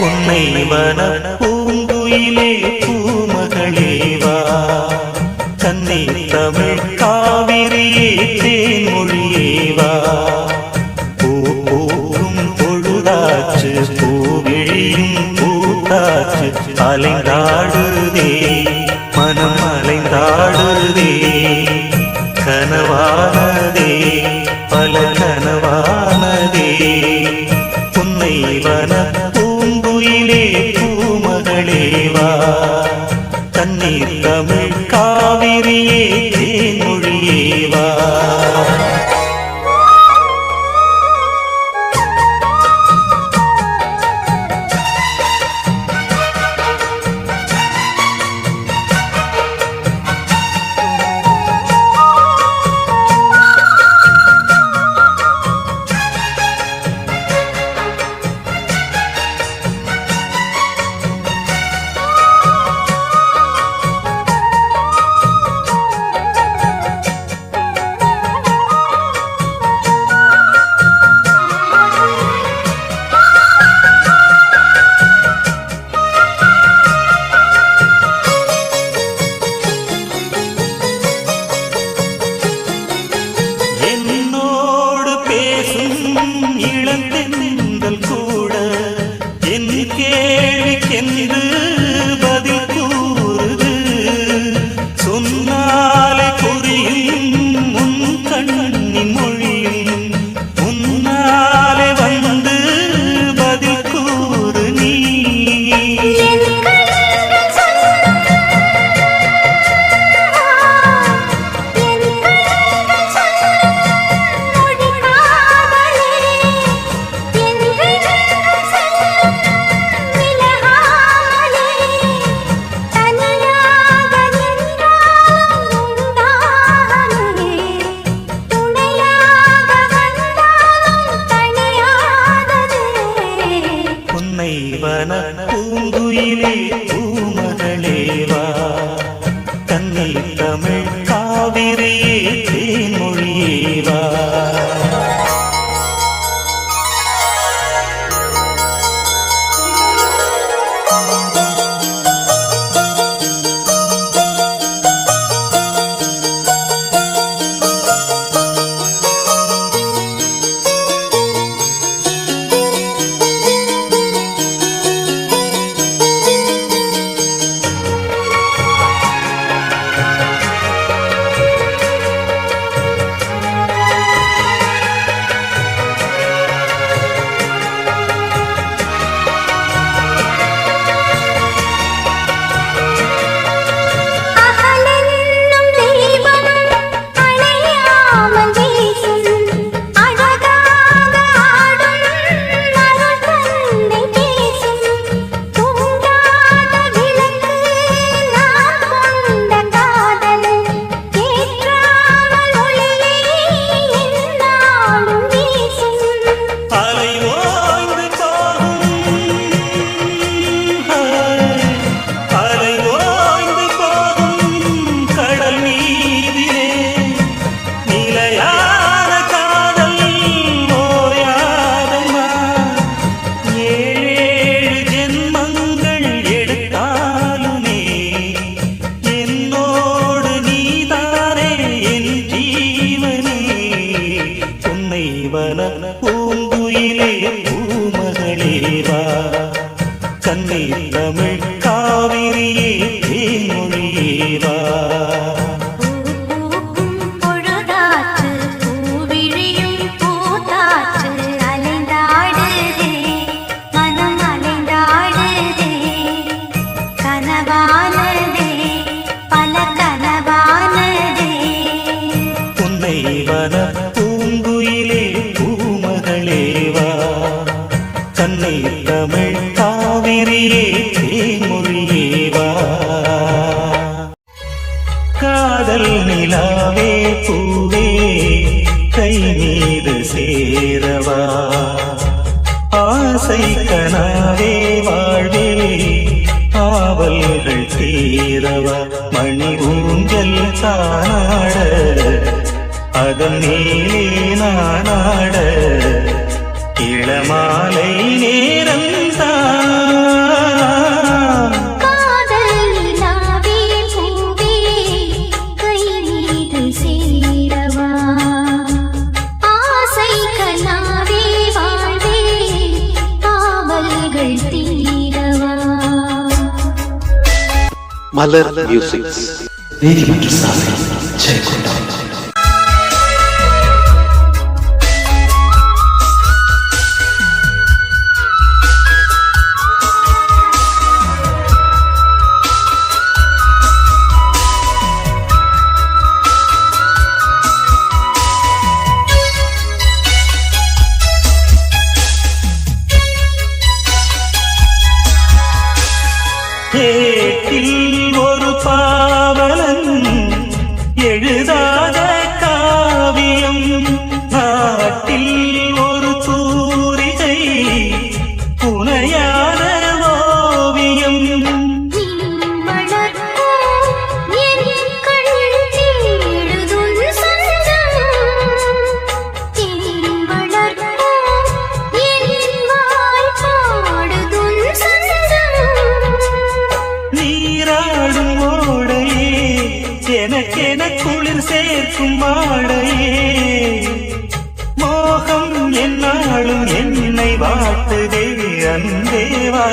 உன்னை வன பூங்குயிலே பூமகளேவா கண்ணீர் தமிழ் காவிரியே தேன் தேவா தண்ணீர் தமிழ் காவிரியே. சேரவா மணி ஊஞ்சல் தானாட அதன் மேலே நானாட இளமாலை நேரம் தான் മലർ മ്യൂസിക്. കാവ്യം നാട്ടിൽ வாட்டுதே அன்பேவா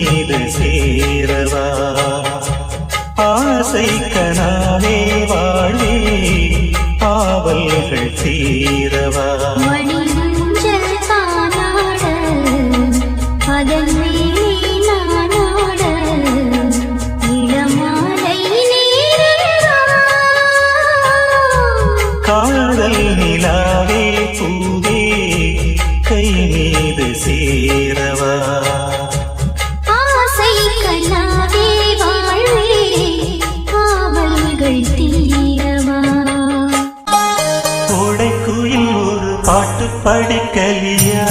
மீது சேரவா? ஆசை கனாவே வாழ்வே ஆவல்கள் தீரவா? படிக்கலியா?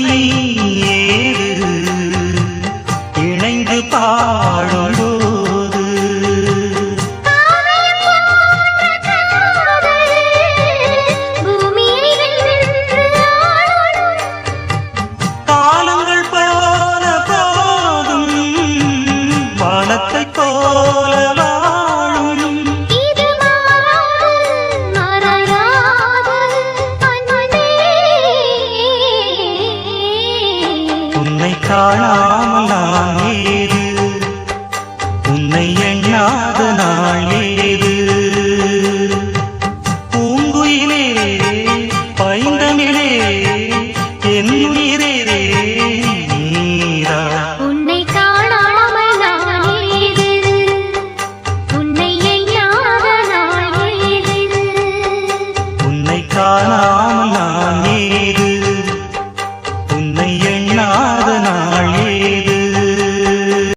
नहीं காணாமல் நான் உன்னை எண்ணாத நாளே